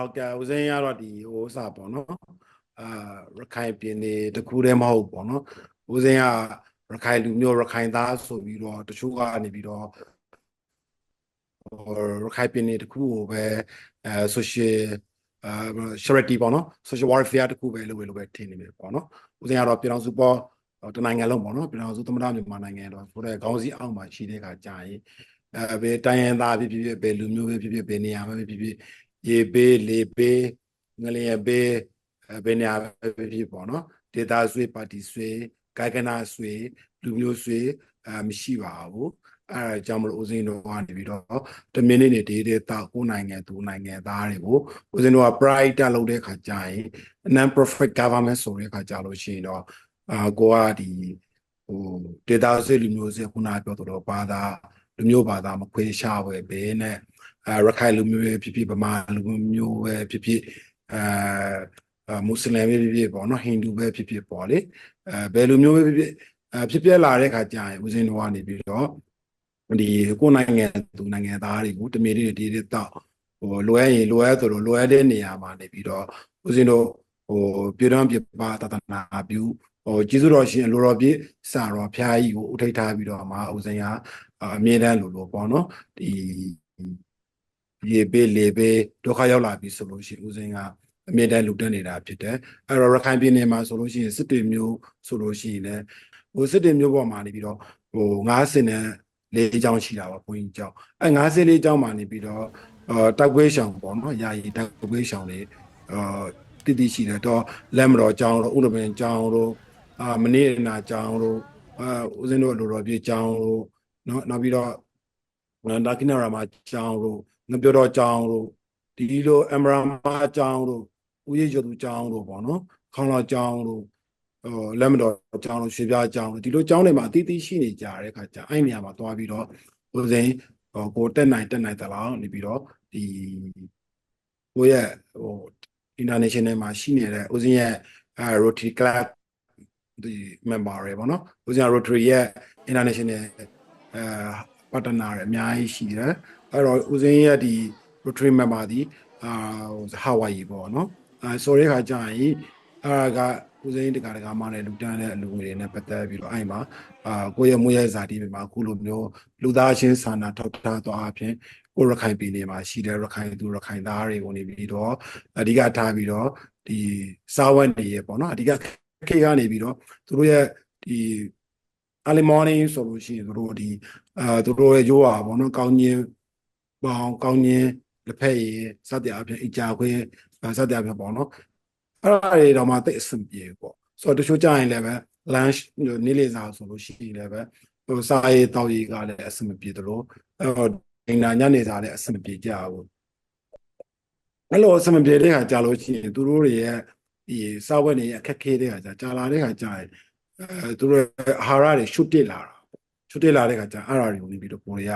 ဟုတ်ကဲ့ဦးစင်းရတော့ဒီဟိုဥစားပေါ့နော်အာရခိုင်ပြည်နယ်တခုတည်းမဟုတ်ပေါ့နော်ဦးစင်းကရခိုင်လူမျိုးရခိုင်သားဆိုပြီးတော့တချို့ကနေပြီးတော့ဟိုရခိုင်ပြည်နယ်တခုကိုပဲအဲ social အာ charity ပေါ့နော် social warfare တခုပဲလုပ်ရလို့ပဲထင်နေတယ်ပေါ့နော်ဦးစင်းကတော့ပြည်တော်စုပေါ်တနိုင်ငံလုံးပေါ့နော်ပြည်တော်စုသမ္မတမြန်မာနိုင်ငံတော့ဆိုတဲ့ခေါင်းစည်းအောက်မှာရှိတဲ့ခါကြာရင်အဲဘယ်တိုင်းရင်းသားဖြစ်ဖြစ်ဘယ်လူမျိုးပဲဖြစ်ဖြစ်ဘယ်နေရာပဲဖြစ်ဖြစ် ရေပေးလေပေးငလျင်ပေးအဲဘယ်နေရာပဲဖြစ်ဖြစ်ပေါ့နော်ဒေတာဆွေပါတီဆွေကိုင်ကနာဆွေလူမျိုးဆွေအဲမရှိပါဘူးအဲဒါကြောင့်မလို့ဦးစင်းတို့ကနေပြီးတော့တမင်းနေနေဒေးဒေးတာကိုနိုင်ငံသူနိုင်ငံသားတွေကိုဦးစင်းတို့က pride တက်လုပ်တဲ့ခါကြာရင် non profit government ဆိုတဲ့ခါကြာလို့ရှိရင်တော့အာကိုကဒီဟိုဒေတာဆွေလူမျိုးဆွေခုနပြောတော့ဘာသာလူမျိုးဘာသာမခွေးရှားပဲဘဲနဲ့အဲ ရခိုင်လူမျိုးပဲဖြစ်ဖြစ်ဗမာလူမျိုးပဲဖြစ်ဖြစ်အဲမွတ်စလင်ပဲဖြစ်ဖြစ်ပေါ့နော်ဟိန္ဒူပဲဖြစ်ဖြစ်ပေါ့လေအဲဘယ်လူမျိုးပဲဖြစ်ဖြစ်အဲဖြစ်ပြလာတဲ့ခါကြာရင်ဦးဇင်းတော်ကနေပြီးတော့ဒီကိုယ်နိုင်ငံသူနိုင်ငံသားတွေကိုတမီတွေဒီတွေတော့ဟိုလိုရရင်လိုရဆိုတော့လိုရတဲ့နေရာမှာနေပြီးတော့ဦးဇင်းတို့ဟိုပြည်တော်ပြပါတသနာပြုဟိုကျေးဇူးတော်ရှင်လိုတော်ပြစာတော်ဖျားကြီးကိုဥထိတ်ထားပြီးတော့မှာဦးဇင်းကအမြဲတမ်းလိုလိုပေါ့နော်ဒီ ရေပေးလေပေးဒုက္ခရောက်လာပြီဆိုလို့ရှိရင်ဦးစင်းကအမြဲတမ်းလူတက်နေတာဖြစ်တယ်အဲ့တော့ရခိုင်ပြည်နယ်မှာဆိုလို့ရှိရင်စစ်တေမျိုးဆိုလို့ရှိရင်လည်းဟိုစစ်တေမျိုးပေါ်မှာနေပြီးတော့ဟိုငါးစင်နဲ့လေးချောင်းရှိတာပါဘုန်းကြီးကျောင်းအဲ့ငါးစင်လေးချောင်းမှာနေပြီးတော့အာတက်ကွေးရှောင်ပေါ့နော်ယာယီတက်ကွေးရှောင်လေးအာတိတိရှိတယ်တော့လက်မတော်ကျောင်းတို့ဥဒပင်ကျောင်းတို့အာမနေ့နာကျောင်းတို့အာဦးစင်းတို့လိုတော်ပြေကျောင်းတို့နော်နောက်ပြီးတော့ဒါကိနရာမှာကျောင်းတို့ ငပြောတော့ကျောင်းတို့ဒီလိုအမရာမာကျောင်းတို့ဦးရည်ကျော်သူကျောင်းတို့ပေါ့နော်ခေါင်းလာကျောင်းတို့ဟိုလက်မတော်ကျောင်းတို့ရွှေပြားကျောင်းတို့ဒီလိုကျောင်းတွေမှာအတီးတီးရှိနေကြတဲ့ခါကျအဲ့နေရာမှာသွားပြီးတော့ဦးစိန်ဟိုကိုတက်နိုင်တက်နိုင်တလားနေပြီးတော့ဒီကိုရဲ့ဟို international မှာရှိနေတဲ့ဦးစိန်ရဲ့အဲ Rotary Club ဒီ member တွေပေါ့နော်ဦးစိန် Rotary ရဲ့ international အဲပတ်တနာရအများကြီးရှိတယ် အဲ့တော့ဦးစင်းရဲ့ဒီ Rotary member ဒီအာဟာဝိုင်ပေါ့နော်အဲဆိုတဲ့ခါကျရင်အာကဦးစင်းတကာတကာမှလည်းလူတန်းတဲ့အလူငွေတွေနဲ့ပတ်သက်ပြီးတော့အဲ့မှာအာကိုယ့်ရဲ့မွေးရဇာတိတွေမှာအခုလိုမျိုးလူသားချင်းစာနာထောက်ထားသွားအဖြစ်ကိုရခိုင်ပြည်နယ်မှာရှိတဲ့ရခိုင်သူရခိုင်သားတွေကိုနေပြီးတော့အဓိကထားပြီးတော့ဒီစာဝတ်နေရပေါ့နော်အဓိကခေတ်ကနေပြီးတော့သူတို့ရဲ့ဒီ early morning ဆိုလို့ရှိရင်သူတို့ဒီအာသူတို့ရဲ့ရိုးပါပေါ့နော်ကောင်းခြင်း ပေါင်းကောင်းခြင်းလက်ဖက်ရည်စသည်အပြင်အကြာခွေးစသည်အပြင်ပေါ့နော်အဲ့ဒါတွေတော့မှသိအဆင်ပြေပေါ့ဆိုတော့တချို့ကြရင်လည်းပဲ lunch နေ့လည်စာဆိုလို့ရှိရင်လည်းပဲဟိုစားရေးတောက်ရေးကလည်းအဆင်မပြေသလိုအဲ့တော့ဒိနာညနေစာလည်းအဆင်မပြေကြဘူးအဲ့လိုအဆင်မပြေတဲ့ခါကြာလို့ရှိရင်သူတို့တွေရဲ့ဒီစားဝတ်နေရဲ့အခက်ခဲတဲ့ခါကြာကြာလာတဲ့ခါကြာရင်အဲသူတို့အာဟာရတွေရှုတ်တက်လာတာရှုတ်တက်လာတဲ့ခါကြာအဲ့ဒါတွေကိုနေပြီးတော့ပေါ်ရ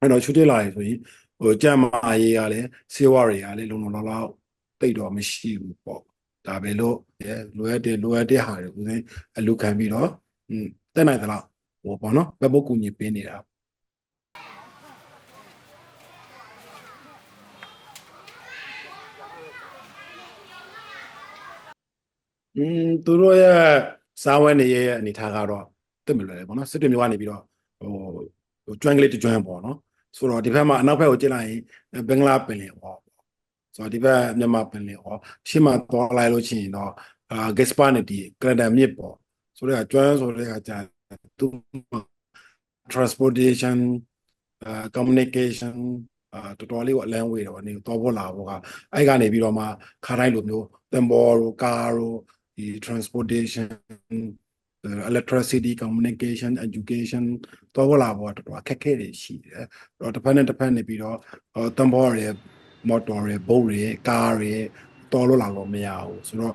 အဲ့တော့ရှုတ်တက်လာရဆိုရင်ဟိုကြမ်းမာရေးကလည်းဆေးဝါးတွေကလည်းလုံလုံလောက်လောက်တိတ်တော့မရှိဘူးပေါ့ဒါပဲလို့လိုအပ်တဲ့လိုအပ်တဲ့ဟာတွေဦးစင်းအလူခံပြီးတော့อืมတက်နိုင်သလားဟိုပေါ့နော်ဘက်ဘုတ်ကူညီပေးနေတာอืมသူတို့ရဲ့စားဝဲနေရဲ့အနေထားကတော့သိမလွယ်ဘူးပေါ့နော်စစ်တွေမျိုးကနေပြီးတော့ဟို ဟိုကျွမ်းကလေးတကျွမ်းပေါ့နော်ဆိုတော့ဒီဘက်မှာအနောက်ဘက်ကိုကြည့်လိုက်ရင်ဘင်္ဂလားပင်လယ်ဟောဆိုတော့ဒီဘက်မြန်မာပင်လယ်ဟောရှေ့မှာသွားလိုက်လို့ရှိရင်တော့အာဂက်စပါနဲ့ဒီကရဒန်မြစ်ပေါ့ဆိုတော့ကျွမ်းဆိုတဲ့အခါကျသူ transportation uh communication အာတော်တော်လေးကိုအလန်းဝေးတော့နေတော့ဘောလာဘောကအဲ့ကနေပြီးတော့မှခါတိုင်းလိုမျိုးတမ်ဘောတို့ကားတို့ဒီ transportation electricity communication education တော့လာဘောတော်တော်အခက်ခဲတွေရှိတယ်တော့တစ်ဖက်နဲ့တစ်ဖက်နေပြီးတော့တမ်ဘောရဲ့ motor ရဲ့ boat ရဲ့ကားရဲ့တော်လို့လာလို့မရဘူးဆိုတော့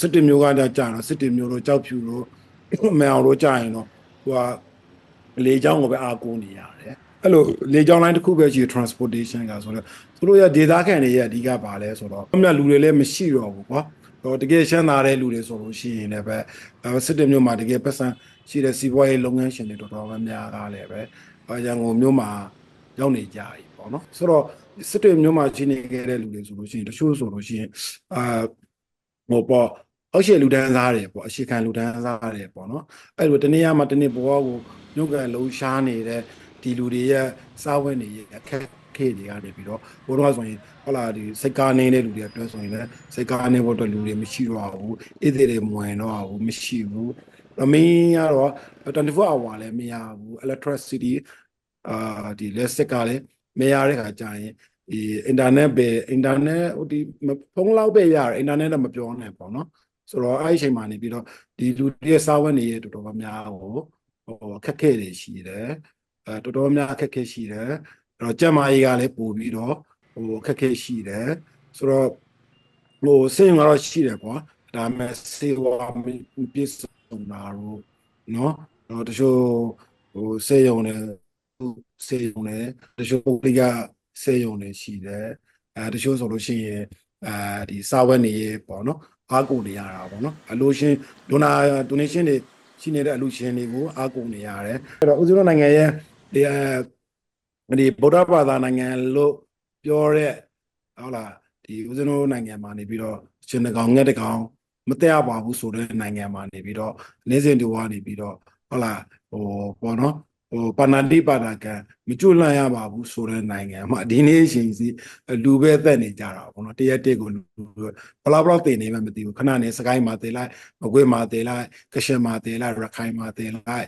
စစ်တင်မျိုးကကြာတော့စစ်တင်မျိုးတို့ကြောက်ဖြူတို့မအောင်တို့ကြာရင်တော့ဟိုကလေချောင်းကိုပဲအားကိုးနေရတယ်အဲ့လိုလေကြောင်းလိုင်းတစ်ခုပဲရှိ transportation ကဆိုတော့သူတို့ရဲ့ဒေသခံတွေရဲ့အဓိကပါလဲဆိုတော့အများလူတွေလည်းမရှိတော့ဘူးကွာ တော့တကယ်ရှမ်းသာတဲ့လူတွေဆိုလို့ရှိရင်လည်းပဲစစ်တေမျိုးမှာတကယ်ပတ်စံရှိတဲ့စီးပွားရေးလုပ်ငန်းရှင်တွေတော်တော်များများကလည်းပဲရန်ကုန်မြို့မှာဟရောက်နေကြပြီပေါ့နော်ဆိုတော့စစ်တွေမျိုးမှာရှိနေခဲ့တဲ့လူတွေဆိုလို့ရှိရင်တချို့ဆိုလို့ရှိရင်အာဟိုပေါ့အောက်ရှေလူတန်းစားတွေပေါ့အရှိခံလူတန်းစားတွေပေါ့နော်အဲ့လိုတနေ့ရမှာတနေ့ဘဝကိုညုတ်ကန်လုံးရှားနေတဲ့ဒီလူတွေရဲ့စားဝတ်နေရဲ့အခက် ခေတွေကနေပြီးတော့ဘိုးတော်ဆိုရင်ဟုတ်လားဒီစိတ်ကားနေတဲ့လူတွေအတွက်ဆိုရင်လည်းစိတ်ကားနေဖို့အတွက်လူတွေမရှိတော့ဘူးဣတိတွေမဝင်တော့ဘူးမရှိဘူးအမင်းကတော့24 hour လည်းမရဘူး electricity အာဒီလက်စက်ကလည်းမရတဲ့ခါကျရင်ဒီ internet ပဲ internet ဟိုဒီဖုန်းလောက်ပဲရတယ် internet တော့မပြောနဲ့ပေါ့နော်ဆိုတော့အဲ့ဒီအချိန်မှာနေပြီးတော့ဒီလူတွေရဲ့စာဝတ်နေရတော်တော်များများကိုဟိုအခက်ခဲတွေရှိတယ်အဲတော်တော်များအခက်ခဲရှိတယ်အဲ့ တော့ကြက်မာကြီးကလည်းပို့ပြီးတော့ဟိုအခက်ခဲရှိတယ်ဆိုတော့ဟိုစင်ကတော့ရှိတယ်ကွာဒါပေမဲ့စေဝါမပြည့်စုံတာတော့နော်တော့တချို့ဟိုစေယုံတယ်စေယုံတယ်တချို့ပုဂ္ဂလိကစေယုံတယ်ရှိတယ်အဲတချို့ဆိုလို့ရှိရင်အဲဒီစာဝတ်နေရပေါ့နော်အားကိုနေရတာပေါ့နော်အလို့ရှင်ဒိုနာဒိုနေရှင်တွေရှိနေတဲ့အလူရှင်တွေကိုအားကိုနေရတယ်အဲ့တော့ဦးဇင်းတို့နိုင်ငံရဲ့ဒီအဲ ဒီဗုဒ္ဓဘာသာနိုင်ငံလို့ပြောတဲ့ဟုတ်လားဒီဦးဇင်းတို့နိုင်ငံမှာနေပြီးတော့ရှင်တကောင်ငှက်တကောင်မတက်ပါဘူးဆိုတဲ့နိုင်ငံမှာနေပြီးတော့နေစဉ်တူကနေပြီးတော့ဟုတ်လားဟိုပေါ့နော်ဟိုပါဏာတိပါဒကံမကျွတ်လန့်ရပါဘူးဆိုတဲ့နိုင်ငံမှာဒီနေ့ရှင်စီလူပဲသက်နေကြတာပေါ့နော်တရက်တက်ကိုလူဘလောက်ဘလောက်တည်နေမှမသိဘူးခဏနေစကိုင်းမှာတည်လိုက်မကွေးမှာတည်လိုက်ကရှင်မှာတည်လိုက်ရခိုင်မှာတည်လိုက်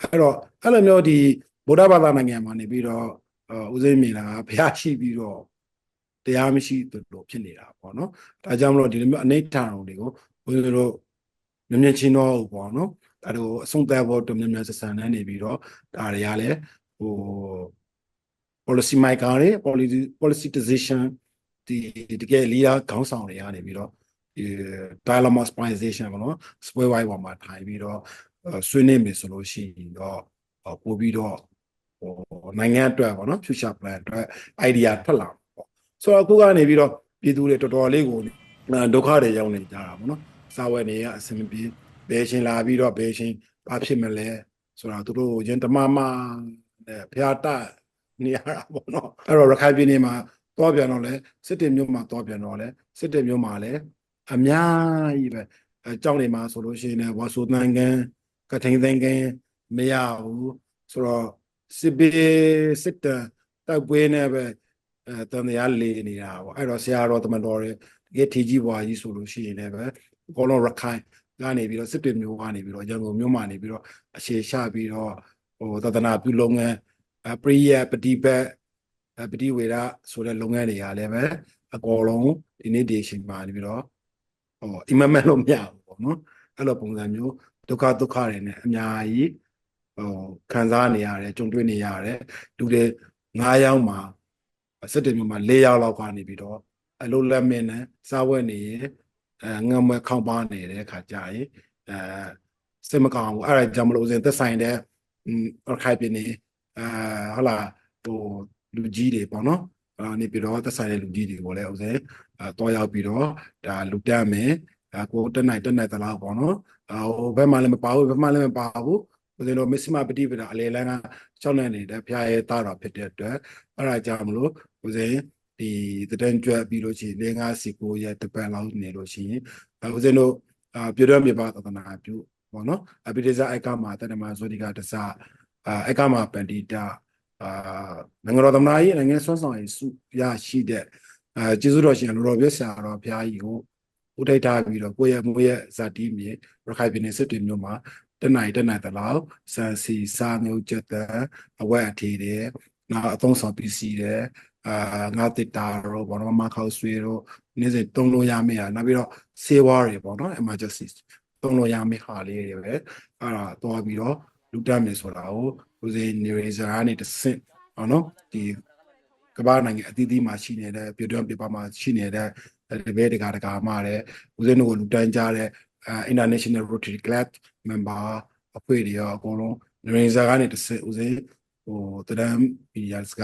အဲ့တော့အဲ့လိုမျိုးဒီ ဗုဒ္ဓဘာသာနိုင်ငံမှာနေပြီးတော့ဦးစိမ့်မြင်တာဘုရားရှိပြီးတော့တရားမရှိတို့ဖြစ်နေတာပေါ့နော်ဒါကြောင့်မလို့ဒီလိုမျိုးအနိဋ္ဌာန်တွေကိုဦးဇင်းတို့မြင်မြင်ချင်းတော့ပေါ့နော်အဲ့လိုအဆုံးသတ်ဖို့တို့မြင်မြင်ဆဆန်နေနေပြီးတော့ဒါတွေကလည်းဟို policy maker တွေ policy policy decision ဒီတကယ် leader ခေါင်းဆောင်တွေကနေပြီးတော့ဒီ dialogue optimization ပေါ့နော် square wide ပေါ်မှာထိုင်ပြီးတော့ဆွေးနွေးမယ်ဆိုလို့ရှိရင်တော့ပို့ပြီးတော့ ဟိုနိုင်ငံအတွက်ပေါ့နော် future plan အတွက် idea ထွက်လာပေါ့ဆိုတော့အခုကနေပြီးတော့ပြည်သူတွေတော်တော်လေးကိုဒုက္ခတွေရောက်နေကြတာပေါ့နော်စာဝတ်နေရအဆင်မပြေဘယ်ရှင်လာပြီးတော့ဘယ်ရှင်ဘာဖြစ်မလဲဆိုတာသူတို့ရင်တမမနဲ့ဖျားတနေရတာပေါ့နော်အဲ့တော့ရခိုင်ပြည်နယ်မှာသွားပြန်တော့လဲစစ်တေမျိုးမှာသွားပြန်တော့လဲစစ်တေမျိုးမှာလဲအများကြီးပဲအကြောင်းတွေမှာဆိုလို့ရှိရင်လည်းဝါဆိုတန်ကန်ကထိန်သင်ကန်မရဘူးဆိုတော့ စစ်ဘေးစစ်တတိုက်ပွဲနဲ့ပဲအဲတန်တရားလေနေတာပေါ့အဲ့တော့ဆရာတော်တမန်တော်တွေတကယ်ထီကြီးဘွားကြီးဆိုလို့ရှိရင်လည်းပဲအကုန်လုံးရခိုင်ကနေပြီးတော့စစ်တွေမျိုးကနေပြီးတော့ရန်ကုန်မြို့မှာနေပြီးတော့အခြေချပြီးတော့ဟိုသဒနာပြုလုပ်ငန်းအပရိယပฏิပတ်ပฏิဝေဒဆိုတဲ့လုပ်ငန်းတွေကလည်းပဲအကုန်လုံးဒီနေ့ဒီချိန်မှာနေပြီးတော့ဟိုအင်မမန်လို့မရဘူးပေါ့နော်အဲ့လိုပုံစံမျိုးဒုက္ခဒုက္ခတွေနဲ့အများကြီး ဟိုခံစားနေရတယ်ကြုံတွေ့နေရတယ်လူတွေ9ယောက်မှာစစ်တေမျိုးမှာ4ယောက်လောက်ကနေပြီးတော့အလိုလက်မင်းနဲ့စားဝဲနေရင်အဲငမခေါင်းပါနေတဲ့ခါကြာရင်အဲစိတ်မကောင်းဘူးအဲ့ဒါကြောင့်မလို့ဦးစင်သက်ဆိုင်တဲ့အခိုင်ပြနေအဲဟုတ်လားဟိုလူကြီးတွေပေါ့နော်အာနေပြီးတော့သက်ဆိုင်တဲ့လူကြီးတွေကိုလည်းဦးစင်အဲတွားရောက်ပြီးတော့ဒါလူတက်မယ်အဲကိုတက်နိုင်တက်နိုင်သလားပေါ့နော်ဟိုဘက်မှလည်းမပါဘူးဘက်မှလည်းမပါဘူး ဦးဇင်းတို့မစ္စမပฏิပဒါအလေလန်းကရှောင်းနေနေတဲ့ဖျားရဲသားတော်ဖြစ်တဲ့အတွက်အဲ့ဒါကြောင့်မလို့ဦးဇင်းဒီတန်ကြွပြီးလို့ရှိရင်၄၅စီကိုရဲ့တပတ်လောက်နေလို့ရှိရင်ဦးဇင်းတို့အာပြည်တော်မြေပါသဒနာပြုပေါ့နော်အပိဒေဇအိုက်ကမှာတဏ္ဍမဇောတိကတစအာအိုက်ကမှာပန္တိတာအာနိုင်ငံတော်သမ္မတကြီးနိုင်ငံဆွမ်းဆောင်ရေးစုရရှိတဲ့အာကျေးဇူးတော်ရှင်လူတော်ပြဆရာတော်ဘုရားကြီးကိုဥထိုက်ထားပြီးတော့ကိုယ့်ရဲ့မွေးရဲ့ဇာတိမြေရခိုင်ပြည်နယ်စစ်တွေမြို့မှာ တနိုင်တနိုင်တလောက်စံစီစားမျိုးချက်တဲ့အဝက်အထည်တွေနောက်အသုံးဆောင်ပစ္စည်းတွေအာငါတစ်တာတော့ဘောနော်မခောက်ဆွေတော့နေ့စဉ်တုံးလို့ရမယ့်ဟာနောက်ပြီးတော့ဆေးဝါးတွေပေါ့နော် emergency တုံးလို့ရမယ့်ဟာလေးတွေပဲအဲ့ဒါသွားပြီးတော့လူတက်မယ်ဆိုတာကိုဦးစင်းနေရဇာကနေတဆင့်ပေါ့နော်ဒီကမ္ဘာနိုင်ငံအသီးသီးမှာရှိနေတဲ့ပြည်တွင်းပြည်ပမှာရှိနေတဲ့ဒီဘဲတကာတကာမှာလည်းဦးစင်းတို့ကိုလူတန်းကြတဲ့ international rotary club member အဖွဲ့တွေရောအကုန်လုံးနေဇာကနေတဆင့်ဦးစင်းဟိုတရမ်ပီရီယတ်က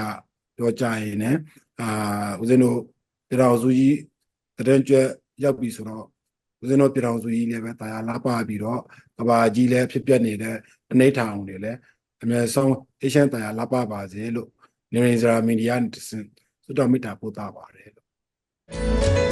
ပြောကြရင်လည်းအာဦးဇင်းတို့ပြည်တော်စုကြီးတရင်ကျွတ်ရောက်ပြီဆိုတော့ဦးဇင်းတို့ပြည်တော်စုကြီးလည်းပဲတာယာလာပါပြီးတော့ကဘာကြီးလည်းဖြစ်ပျက်နေတဲ့အနေထောင်တွေလည်းအများဆုံးအေရှန်တာယာလာပါပါစေလို့နေရဇရာမီဒီယာနဲ့တဆင့်သုတမေတ္တာပို့တာပါတယ်လို့